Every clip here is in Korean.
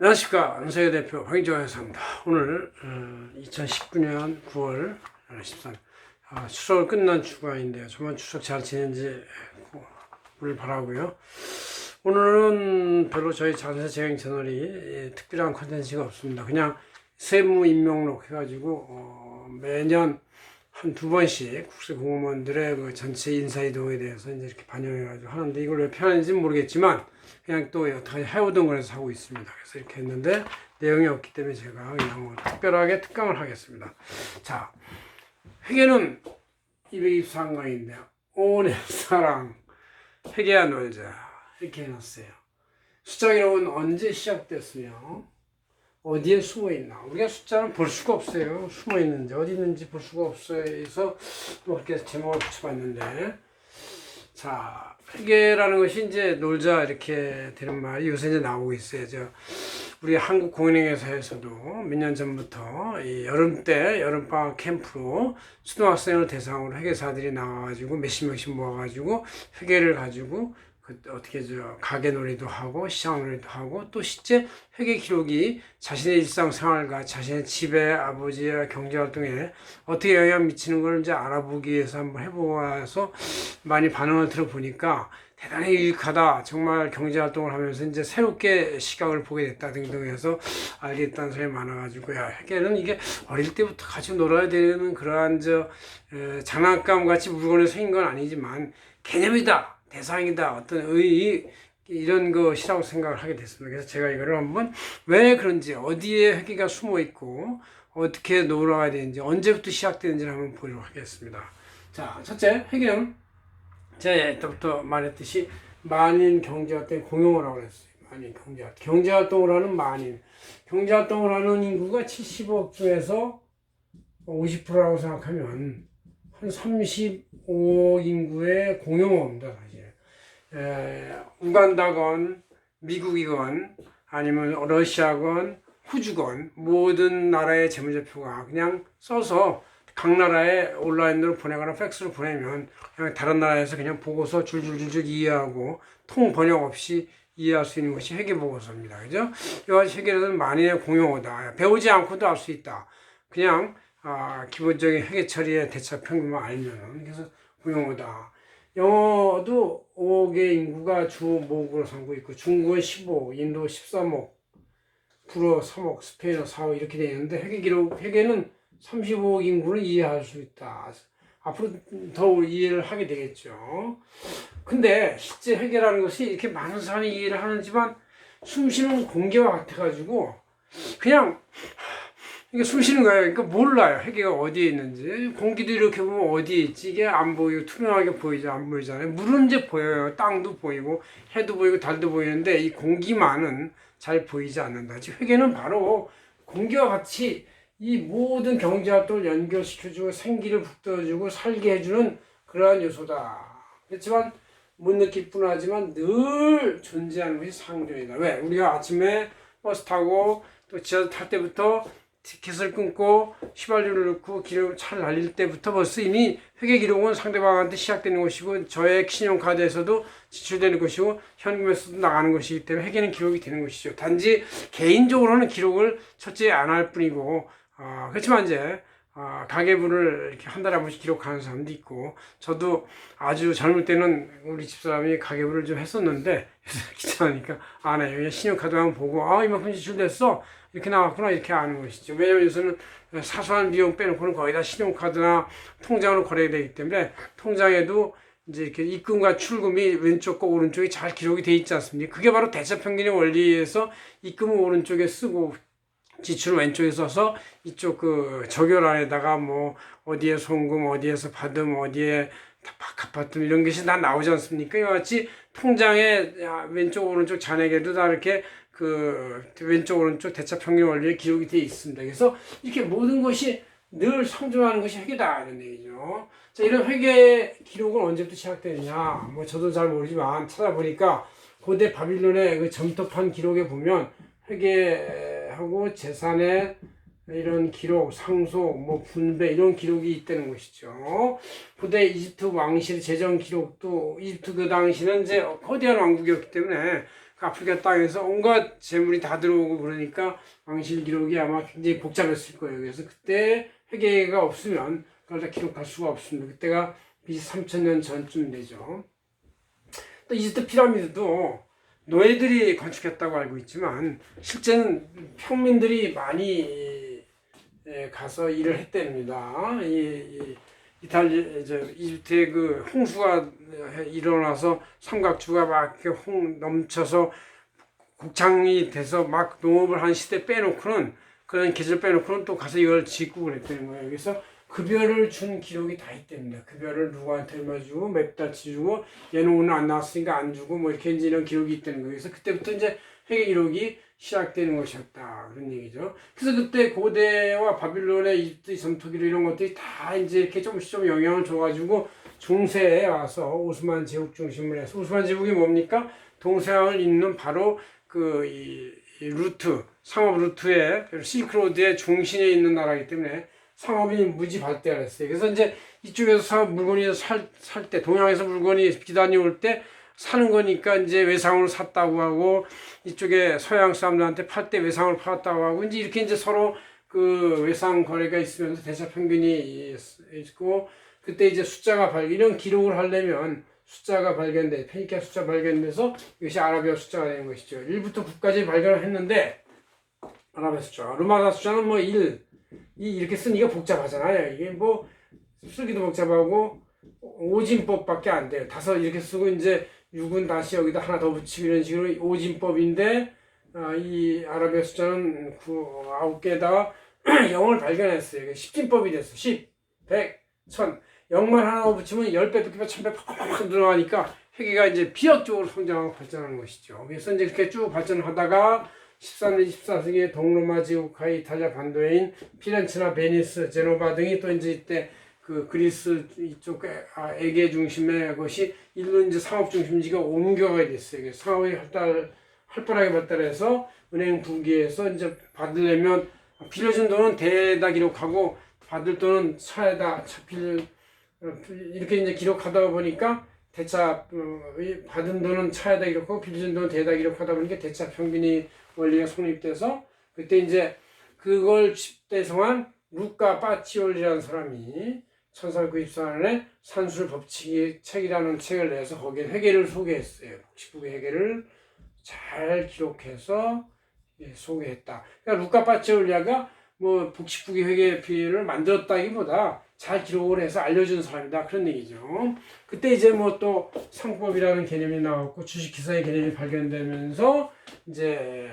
안녕하십니까 안세계 대표 황희정회사입니다. 오늘 2019년 9월 13일 아, 추석을 끝난 주간인데요. 정말 추석 잘 지낸지 을 바라고요. 오늘은 별로 저희 자세 재행 채널이 예, 특별한 컨텐츠가 없습니다. 그냥 세무 임명록 해가지고 어, 매년 한 두 번씩 국세 공무원들의 그 전체 인사 이동에 대해서 이제 이렇게 반영해가지고 하는데 이걸 왜는 모르겠지만 그냥 또 해오던 거에서 하고 있습니다. 그래서 이렇게 했는데 내용이 없기 때문에 제가 그냥 뭐 특별하게 특강을 하겠습니다. 자, 회계는 224강인데요. 오늘 사랑 회계야 놀자 이렇게 해놨어요. 숫자 기록은 언제 시작됐으며 어디에 숨어 있나? 우리가 숫자는 볼 수가 없어요. 숨어 있는지 어디 있는지 볼 수가 또 이렇게 제목을 붙여봤는데 자 회계라는 것이 이제 놀자 이렇게 되는 말이 요새 이제 나오고 있어요. 저 우리 한국공인회사에서도 몇 년 전부터 이 여름 때 여름방학 캠프로 초등학생을 대상으로 회계사들이 나와가지고 몇십 명씩 모아가지고 회계를 가지고 그 어떻게 저 가게 놀이도 하고 시장 놀이도 하고 또 실제 회계 기록이 자신의 일상생활과 자신의 집에 아버지의 경제 활동에 어떻게 영향 미치는 걸 이제 알아보기 위해서 한번 해보아서 많이 반응을 들어보니까 대단히 유익하다. 정말 경제 활동을 하면서 이제 새롭게 시각을 보게 됐다 등등 해서 알겠다는 사람이 많아가지고 야 회계는 이게 어릴 때부터 같이 놀아야 되는 그러한 저 에, 장난감 같이 물건에 생긴 건 아니지만 개념이다. 대상이다 어떤 의 이런 것이라고 생각을 하게 됐습니다. 그래서 제가 이거를 한번 왜 그런지 어디에 회계가 숨어 있고 어떻게 놀아야 되는지 언제부터 시작되는지를 한번 보도록 하겠습니다. 자, 첫째 회계는 제가 이때부터 말했듯이 만인 경제활동 공용어라고 그랬어요. 만인 경제활동. 경제활동을 하는 만인. 경제활동을 하는 인구가 70억 중에서 50%라고 생각하면 한 35억 인구의 공용어입니다, 사실. 에, 우간다건, 미국이건, 아니면 러시아건, 호주건, 모든 나라의 재무제표가 그냥 써서 각 나라에 온라인으로 보내거나 팩스로 보내면 그냥 다른 나라에서 그냥 보고서 줄줄줄줄 이해하고 통 번역 없이 이해할 수 있는 것이 회계 보고서입니다. 그죠? 이 회계는 만인의 공용어다. 배우지 않고도 알 수 있다. 그냥 아, 기본적인 회계 처리의 대처 평균만 알면은 그래서 공용어다. 영어도 5억의 인구가 주 모국으로 삼고 있고 중국은 15, 인도 13억, 불어 3억, 스페인어 4억 이렇게 되어 있는데 회계 기록 회계는 35억 인구를 이해할 수 있다. 앞으로 더 이해를 하게 되겠죠. 근데 실제 회계라는 것이 이렇게 많은 사람이 이해를 하는지만 숨쉬는 공기와 같아가지고 그냥 이게 숨 쉬는 거예요. 그러니까 몰라요. 회계가 어디에 있는지. 공기도 이렇게 보면 어디에 있지. 이게 안 보이고 투명하게 보이지 안 보이잖아요. 물은 이제 보여요. 땅도 보이고 해도 보이고 달도 보이는데 이 공기만은 잘 보이지 않는다. 즉 회계는 바로 공기와 같이 이 모든 경제 활동을 연결시켜주고 생기를 북돋아주고 살게 해주는 그러한 요소다. 그렇지만 못 느낄 뿐 하지만 늘 존재하는 것이 상존이다. 왜? 우리가 아침에 버스 타고 또 지하철 탈 때부터 티켓을 끊고 휘발유를 넣고 기록 차를 날릴 때부터 벌써 이미 회계 기록은 상대방한테 시작되는 것이고 저의 신용카드에서도 지출되는 것이고 현금에서도 나가는 것이기 때문에 회계는 기록이 되는 것이죠. 단지 개인적으로는 기록을 첫째 안 할 뿐이고 어, 그렇지만 이제 어, 가계부를 이렇게 한 달에 한 번씩 기록하는 사람도 있고 저도 아주 젊을 때는 우리 집사람이 가계부를 좀 했었는데 귀찮으니까 안 해요. 신용카드만 보고 아 이만큼 지출됐어 이렇게 나왔구나 이렇게 아는 것이죠. 왜냐면 요새는 사소한 비용 빼놓고는 거의 다 신용카드나 통장으로 거래되기 때문에 통장에도 이제 이렇게 입금과 출금이 왼쪽과 오른쪽이 잘 기록이 돼 있지 않습니까? 그게 바로 대체평균의 원리에서 입금을 오른쪽에 쓰고 지출을 왼쪽에 써서 이쪽 그 적혈안에다가 뭐 어디에 송금 어디에서 받음 어디에 갚았음 이런 것이 다 나오지 않습니까? 이와 같이 통장에 왼쪽 오른쪽 잔액에도 다 이렇게 그 왼쪽 오른쪽 대차 평균 원리에 기록이 되어 있습니다. 그래서 이렇게 모든 것이 늘 상존하는 것이 회계다 이런 얘기죠. 자 이런 회계 기록은 언제부터 시작되느냐? 뭐 저도 잘 모르지만 찾아보니까 고대 바빌론의 그 점토판 기록에 보면 회계하고 재산의 이런 기록, 상속, 뭐 분배 이런 기록이 있다는 것이죠. 고대 이집트 왕실의 재정 기록도 이집트 그 당시는 이제 거대한 왕국이었기 때문에 그 아프리카 땅에서 온갖 재물이 다 들어오고 그러니까 왕실 기록이 아마 굉장히 복잡했을 거예요. 그래서 그때 회계가 없으면 그걸 다 기록할 수가 없습니다. 그때가 BC 3000년 전쯤 되죠. 또 이집트 피라미드도 노예들이 건축했다고 알고 있지만 실제는 평민들이 많이 예, 가서 일을 했답니다. 이탈리 저 이집트의 그 홍수가 일어나서 삼각주가 막 이렇게 홍 넘쳐서 곡창이 돼서 막 농업을 한 시대 빼놓고는 그런 계절 빼놓고는 또 가서 이걸 짓고 그랬다는 거예요. 그래서 급여를 준 기록이 다 있답니다. 급여를 누구한테 얼마 주고 몇 달치 주고 얘는 오늘 안 나왔으니까 안 주고 뭐 이렇게 이런 기록이 있다는 거예요. 그래서 그때부터 이제 회계 기록이 시작되는 것이었다 그런 얘기죠. 그래서 그때 고대와 바빌론의 이집트 점토기로 이런 것들이 다 이제 이렇게 조금씩 좀 영향을 줘가지고 중세에 와서 오스만 제국 중심으로 해서 오스만 제국이 뭡니까? 동서양을 잇는 바로 그이 이 루트 상업 루트의 실크로드의 중심에 있는 나라이기 때문에 상업이 무지 발달했어요. 그래서 이제 이쪽에서 물건이 살 살 때 동양에서 물건이 비단이 올 때 사는 거니까 이제 외상으로 샀다고 하고 이쪽에 서양 사람들한테 팔 때 외상으로 팔았다고 하고 이제 이렇게 이제 서로 그 외상 거래가 있으면서 대차 평균이 있고 그때 이제 숫자가 발견 이런 기록을 하려면 숫자가 발견돼 페니키아 숫자 발견돼서 이것이 아라비아 숫자가 되는 것이죠. 1부터 9까지 발견을 했는데 아라비아 숫자 루마나 숫자는 뭐 1, 이 이렇게 쓰니까 복잡하잖아요. 이게 뭐 쓰기도 복잡하고 오진법밖에 안 돼요. 다섯 이렇게 쓰고 이제 6은 다시 여기다 하나 더 붙이고 이런 식으로 오진법인데 아, 이 아라비아 숫자는 9, 9개에다가 0을 발견했어요. 이게 십진법이 됐어. 10, 100, 1000. 0만 하나 더 붙이면 10배, 100배, 1000배 팍팍팍 늘어나니까 회계가 이제 비역적으로 성장하고 발전하는 것이죠. 그래서 이제 그렇게 쭉 발전하다가 13세, 14세기에 동로마 지구카의 이탈리아 반도인 피렌체나 베니스, 제노바 등이 또 이제 이때 그 그리스 이쪽 아, 에게 중심의 것이 일로 이제 상업 중심지가 옮겨가게 됐어요. 상업이 활달 활발하게 발달해서 은행 부기에서 이제 받으려면 빌려준 돈은 대에다 기록하고 받을 돈은 차에다 차필 이렇게 이제 기록하다 보니까 대차 어, 이 받은 돈은 차에다 기록하고 빌려준 돈은 대에다 기록하다 보니까 대차 평균이 원리가 성립돼서 그때 이제 그걸 집대성한 루카 파치올리라는 사람이 1494년에 산술 법칙의 책이라는 책을 내서 거기에 회계를 소개했어요. 복식부의 회계를 잘 기록해서 예, 소개했다. 그러니까 루카 파치올리아가 뭐 복식부기 회계 피해를 만들었다기보다 잘 기록을 해서 알려준 사람이다 그런 얘기죠. 그때 이제 뭐 또 상법이라는 개념이 나왔고 주식 기사의 개념이 발견되면서 이제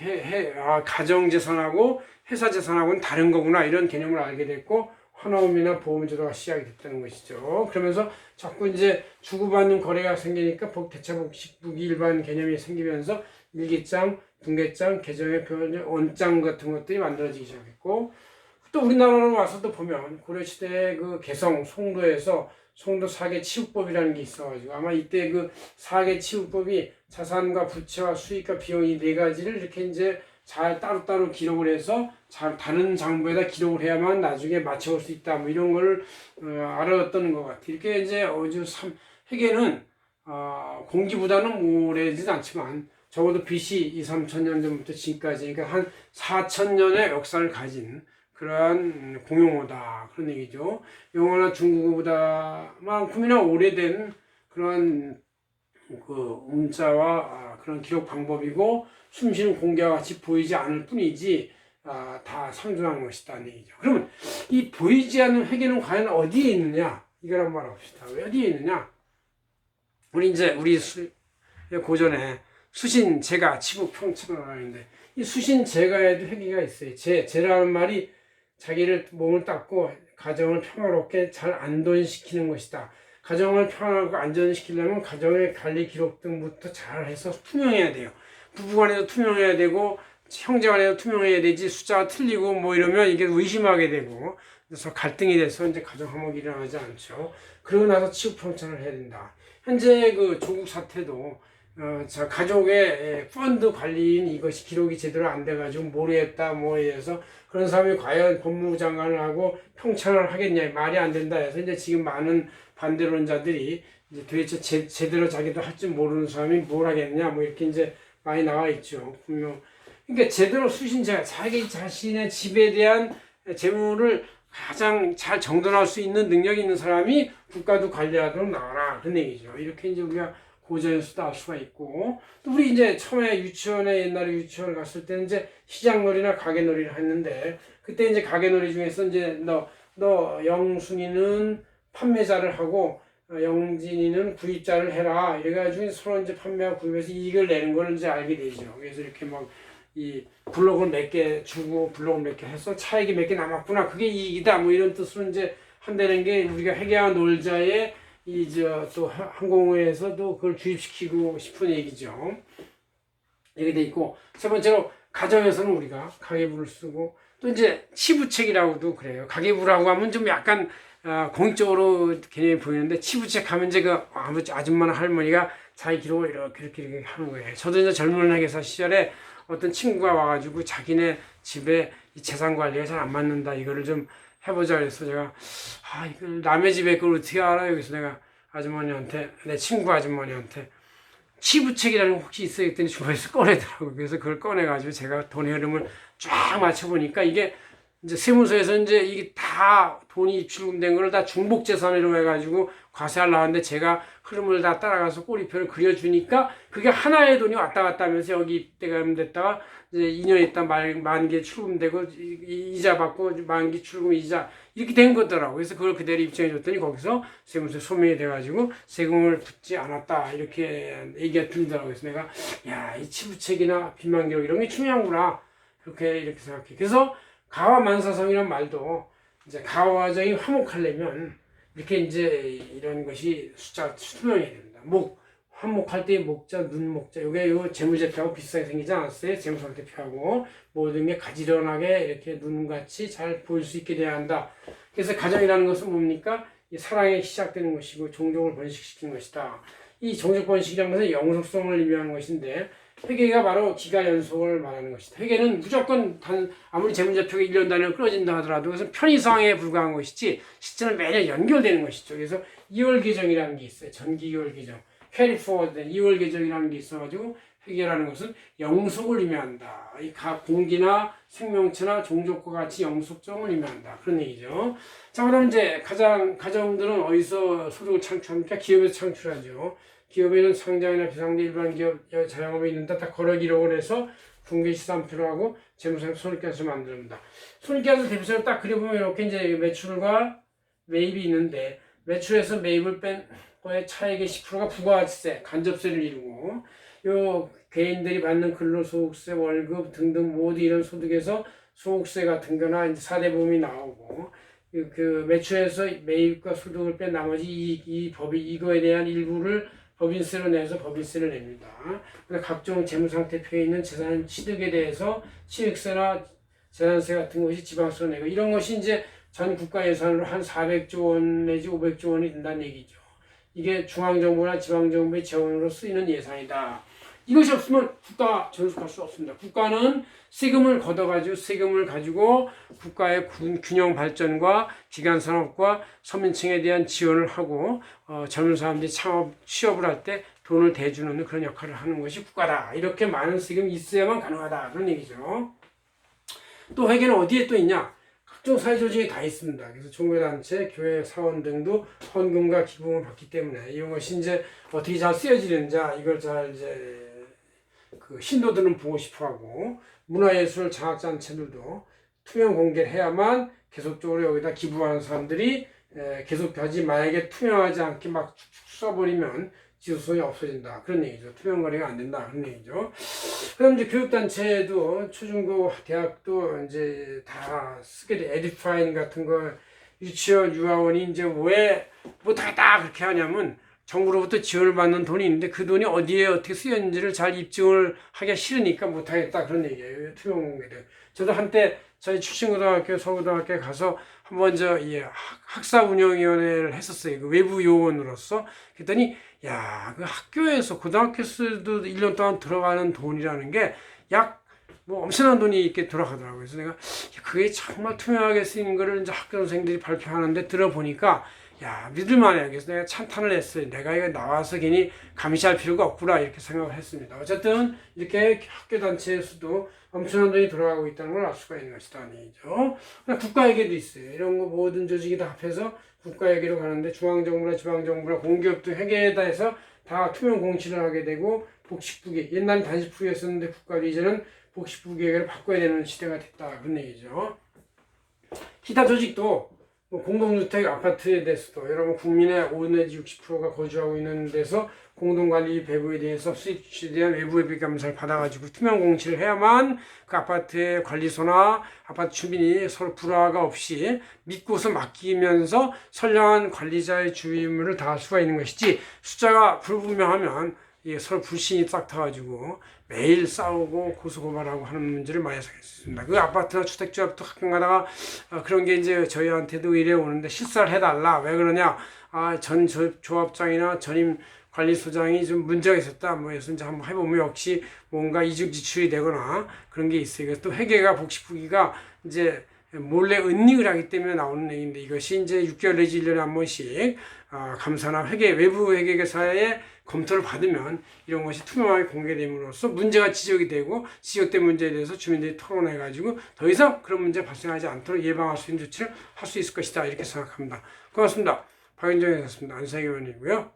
해, 해, 아, 가정재산하고 회사재산하고는 다른 거구나 이런 개념을 알게 됐고 환호음이나 보험제도가 시작이 됐다는 것이죠. 그러면서 자꾸 이제 주고받는 거래가 생기니까 복 대차복식부기 일반 개념이 생기면서 일기장, 분계장, 계정의 표현, 원장 같은 것들이 만들어지기 시작했고 또 우리나라로 와서도 보면 고려시대 그 개성 송도에서 송도 사계 치우법이라는 게 있어가지고 아마 이때 그 사계 치우법이 자산과 부채와 수익과 비용 이 네 가지를 이렇게 이제 잘 따로따로 기록을 해서 잘 다른 장부에다 기록을 해야만 나중에 맞춰올 수 있다 뭐 이런 걸 어, 알았던 것 같아. 이렇게 이제 어주 삼 회계는 어, 공기보다는 오래진 않지만 적어도 BC 2, 3천 년 전부터 지금까지 그러니까 한 4천 년의 역사를 가진 그러한 공용어다 그런 얘기죠. 영어나 중국어보다만큼이나 오래된 그런 그 문자와 아, 그런 기록 방법이고 숨쉬는 공기와 같이 보이지 않을 뿐이지 아, 다 상존하는 것이다는 얘기죠. 그러면 이 보이지 않는 회계는 과연 어디에 있느냐? 이걸 한번 알아봅시다. 왜 어디에 있느냐? 우리 이제 우리 수, 고전에 수신 제가 치국 평천을 하는데 이 수신 제가에도 회계가 있어요. 제 제라는 말이 자기를 몸을 닦고 가정을 평화롭게 잘 안돈시키는 것이다. 가정을 평화롭고 안전시키려면 가정의 관리 기록 등부터 잘 해서 투명해야 돼요. 부부간에도 투명해야 되고 형제 간에도 투명해야 되지 숫자가 틀리고 뭐 이러면 이게 의심하게 되고 그래서 갈등이 돼서 이제 가정 화목이 일어나지 않죠. 그러고 나서 치유평천을 해야 된다. 현재 그 조국 사태도 어, 자, 가족의 펀드 관리인 이것이 기록이 제대로 안 돼가지고 모르겠다, 뭐 해서 그런 사람이 과연 법무부 장관을 하고 평창을 하겠냐, 말이 안 된다 해서 이제 지금 많은 반대론자들이 이제 도대체 제, 제대로 자기도 할 줄 모르는 사람이 뭘 하겠냐, 뭐 이렇게 이제 많이 나와 있죠. 분명. 그러니까 제대로 수신자, 자기 자신의 집에 대한 재물을 가장 잘 정돈할 수 있는 능력이 있는 사람이 국가도 관리하도록 나와라. 그런 얘기죠. 이렇게 이제 우리가 고전에서도 알 수가 있고, 또 우리 이제 처음에 유치원에 옛날에 유치원 갔을 때는 이제 시장놀이나 가게놀이를 했는데, 그때 이제 가게놀이 중에서 이제 너, 너 영순이는 판매자를 하고, 어, 영진이는 구입자를 해라. 이래가지고 서로 이제 판매하고 구입해서 이익을 내는 걸 이제 알게 되죠. 그래서 이렇게 막 이 블록을 몇 개 주고 블록을 몇 개 해서 차익이 몇 개 남았구나. 그게 이익이다. 뭐 이런 뜻으로 이제 한다는 게 우리가 회계와 놀자의 이저또 항공회에서도 그걸 주입시키고 싶은 얘기죠. 이렇게 돼 있고 세 번째로 가정에서는 우리가 가계부를 쓰고 또 이제 치부책이라고도 그래요. 가계부라고 하면 좀 약간 어, 공적으로 개념이 보이는데 치부책 하면 이제 그 아줌마나 할머니가 자기 기록을 이렇게 이렇게 이렇게 하는 거예요. 저도 이제 젊은 회계사 시절에 어떤 친구가 와가지고 자기네 집에 이 재산 관리가 잘 안 맞는다 이거를 좀 해보자 그래서 제가 아 이걸 남의 집에 그걸 어떻게 알아요? 그래서 내가 아주머니한테 내 친구 아주머니한테 치부책이라는 거 혹시 있어요? 했더니 주머니에서 꺼내더라고요. 그래서 그걸 꺼내가지고 제가 돈의 흐름을 쫙 맞춰보니까 이게 이제 세무서에서 이제 이게 다 돈이 입출금된 걸다 중복 재산으로 해가지고 과세하려고 하는데 제가 흐름을 다 따라가서 꼬리표를 그려주니까 그게 하나의 돈이 왔다 갔다 하면서 여기 입대가 됐다가 이제 2년 있다 만, 만기 출금되고 이자 받고 만기 출금 이자 이렇게 된 거더라고요. 그래서 그걸 그대로 입증해 줬더니 거기서 세무서에 소명이 돼가지고 세금을 붙지 않았다 이렇게 얘기가 들리더라고요. 그래서 내가 야 이 치부책이나 빈만기록 이런 게 중요한구나 그렇게 이렇게 생각해. 그래서 가와만사성이란 말도 이제 가와정이 화목하려면 이렇게 이제 이런 것이 숫자 투명해야 됩니다. 목 화목할 때 목자, 눈 목자, 요게 요 재무제표하고 비슷하게 생기지 않았어요? 재무상태표하고 모든 게 가지런하게 이렇게 눈같이 잘 보일 수 있게 돼야 한다. 그래서 가정이라는 것은 뭡니까? 이 사랑에 시작되는 것이고 종족을 번식시키는 것이다. 이 종족 번식이라는 것은 영속성을 의미하는 것인데 회계가 바로 기가 연속을 말하는 것이다. 회계는 무조건 단 아무리 재무제표가 1년 단위로 끊어진다 하더라도 그것은 편의상에 불과한 것이지 실제는 매년 연결되는 것이죠. 그래서 2월 계정이라는 게 있어요. 전기 2월 계정. 캐리 포워드된 2월 계정이라는 게 있어가지고 회계라는 것은 영속을 의미한다. 이 각 공기나 생명체나 종족과 같이 영속성을 의미한다. 그런 얘기죠. 자, 그럼 이제 가장 가정들은 어디서 소득을 창출합니까? 기업에서 창출하죠. 기업에는 상장이나 비상대 일반 기업 여- 자영업에 있는데 다 거래 기록을 해서 분기시산표를 하고 재무상 손익계산서를 만듭니다. 손익계산서 대표적으로 딱 그려보면 이렇게 이제 매출과 매입이 있는데 매출에서 매입을 뺀 거에 차액의 10%가 부가가치세, 간접세를 이루고 요 개인들이 받는 근로소득세, 월급 등등 모두 이런 소득에서 소득세 같은 거나 이제 사대보험이 나오고 그, 그 매출에서 매입과 소득을 뺀 나머지 이, 이 법이 이거에 대한 일부를 법인세로 내서 법인세를 냅니다. 각종 재무상태표에 있는 재산 취득에 대해서 취득세나 재산세 같은 것이 지방세로 내고 이런 것이 이제 전 국가 예산으로 한 400조 원 내지 500조 원이 된다는 얘기죠. 이게 중앙정부나 지방정부의 재원으로 쓰이는 예산이다. 이것이 없으면 국가 전속할 수 없습니다. 국가는 세금을 걷어가지고 세금을 가지고 국가의 균- 균형 발전과 기간 산업과 서민층에 대한 지원을 하고 어, 젊은 사람들이 창업 취업을 할 때 돈을 대주는 그런 역할을 하는 것이 국가다. 이렇게 많은 세금이 있어야만 가능하다. 그런 얘기죠. 또 회계는 어디에 또 있냐? 각종 사회 조직이 다 있습니다. 그래서 종교단체, 교회 사원 등도 헌금과 기부금을 받기 때문에 이런 것이 이제 어떻게 잘 쓰여지는지 이걸 잘 이제 그 신도들은 보고 싶어하고 문화예술 장학단체들도 투명 공개를 해야만 계속적으로 여기다 기부하는 사람들이 에, 계속하지 만약에 투명하지 않게 막 써버리면 지수성이 없어진다. 그런 얘기죠. 투명 거래가 안 된다. 그런 얘기죠. 그럼 이제 교육단체도 초중고 대학도 이제 다 쓰게 돼. 에듀파인 같은 거 유치원 유아원이 이제 왜 못하겠다 그렇게 하냐면 정부로부터 지원을 받는 돈이 있는데 그 돈이 어디에 어떻게 쓰였는지를 잘 입증을 하기가 싫으니까 못하겠다 그런 얘기예요. 투명 공개를. 저도 한때 저희 출신고등학교 서울고등학교에 가서 한번 저이 학사 운영위원회를 했었어요. 그 외부 요원으로서. 그랬더니 야 그 학교에서 고등학교에서도 1년 동안 들어가는 돈이라는 게약 뭐 엄청난 돈이 이렇게 돌아가더라고요. 그래서 내가 그게 정말 투명하게 쓰이는 거를 이제 학교 선생들이 발표하는데 들어보니까 야 믿을만해. 그래서 내가 찬탄을 했어요. 내가 이거 나와서 괜히 감시할 필요가 없구나 이렇게 생각을 했습니다. 어쨌든 이렇게 학교 단체에서도 엄청난 돈이 돌아가고 있다는 걸 알 수가 있는 것이다. 아니죠? 국가에게도 있어요. 이런 거 모든 조직이 다 합해서 국가에게로 가는데 중앙정부나 지방정부나 공기업도 회계에다 해서 다 투명 공시를 하게 되고 복식부계 옛날엔 단식부계였었는데 국가도 이제는 복식부계를 바꿔야 되는 시대가 됐다. 그런 얘기죠. 기타 조직도 뭐 공동주택 아파트에 대해서도 여러분 국민의 5 내지 60%가 거주하고 있는 데서 공동관리 배부에 대해서 수입 취지에 대한 외부 예비 감사를 받아가지고 투명 공시를 해야만 그 아파트의 관리소나 아파트 주민이 서로 불화가 없이 믿고서 맡기면서 선량한 관리자의 주임무를 다할 수가 있는 것이지 숫자가 불분명하면 이게 서로 불신이 싹 타가지고 매일 싸우고 고소고발하고 하는 문제를 많이 생겼습니다. 그 아파트나 주택조합도 가끔 가다가 어, 그런 게 이제 저희한테도 이래 오는데 실사를 해달라. 왜 그러냐? 아, 전 조- 조합장이나 전임 관리소장이 좀 문제가 있었다. 뭐 해서 이제 한번 해보면 역시 뭔가 이중 지출이 되거나 그런 게 있어요. 그래서 또 회계가 복식부기가 이제 몰래 은닉을 하기 때문에 나오는 얘기인데 이것이 이제 6개월 내지 1년에 한 번씩 아, 감사나 회계 외부 회계사의 검토를 받으면 이런 것이 투명하게 공개됨으로써 문제가 지적이 되고 지적된 문제에 대해서 주민들이 토론해 가지고 더 이상 그런 문제 가 발생하지 않도록 예방할 수 있는 조치를 할 수 있을 것이다 이렇게 생각합니다. 고맙습니다. 박윤정이었습니다. 안상희 의원이고요.